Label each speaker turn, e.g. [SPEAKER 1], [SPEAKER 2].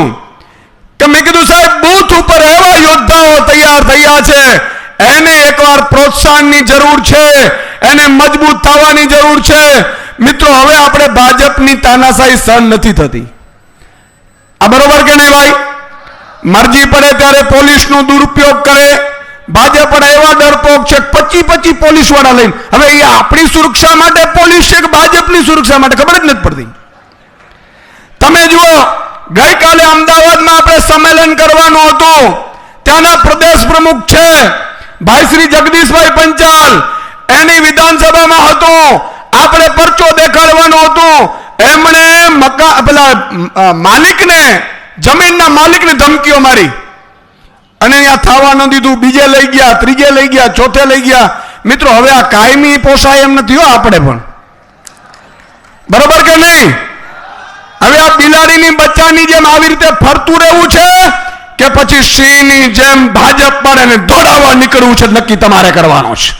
[SPEAKER 1] છું કે મેં કીધું, સાહેબ, બૂથ ઉપર એવા યોદ્ધાઓ તૈયાર થયા છે, એને એકવાર પ્રોત્સાહનની જરૂર છે, એને મજબૂત થવાની જરૂર છે. મિત્રો, હવે આપણે ભાજપની તાનાશાહી સહન નથી થતી. આ બરોબર કે નહીં ભાઈ? મરજી પડે ત્યારે પોલીસનો દુરુપયોગ કરે. ભાજપ પણ એવા ડરપોક છે, પચી પચી પોલીસવાળા લઈને. હવે એ આપણી સુરક્ષા માટે, પોલીસ છે કે ભાજપની સુરક્ષા માટે? ખબર જ નથી પડતી. તમે જુઓ ગઈકાલે અમદાવાદમાં આપણે સંમેલન કરવાનું હતું. ત્યાંના પ્રદેશ પ્રમુખ છે ભાઈ શ્રી જગદીશભાઈ પંચાલ. એની વિધાનસભામાં હતું. આપણે પરચો દેખાડવાનો હતો. એમણે મકા, પેલા માલિકને, જમીનના માલિકને ધમકીઓ મારી. અને અહીંયા થવા ન દીધું. બીજે લઈ ગયા, ત્રીજે લઈ ગયા, ચોથે લઈ ગયા. મિત્રો, હવે આ કાયમી પોસાય એમ નથી હો આપણે પણ. બરોબર કે નહીં? બિલાડીની બચ્ચાની જેમ આવી રીતે ફરતું રહેવું છે કે પછી સિંહની જેમ ભાજપ પર એને દોડાવવા નીકળવું છે, નક્કી તમારે કરવાનો છે.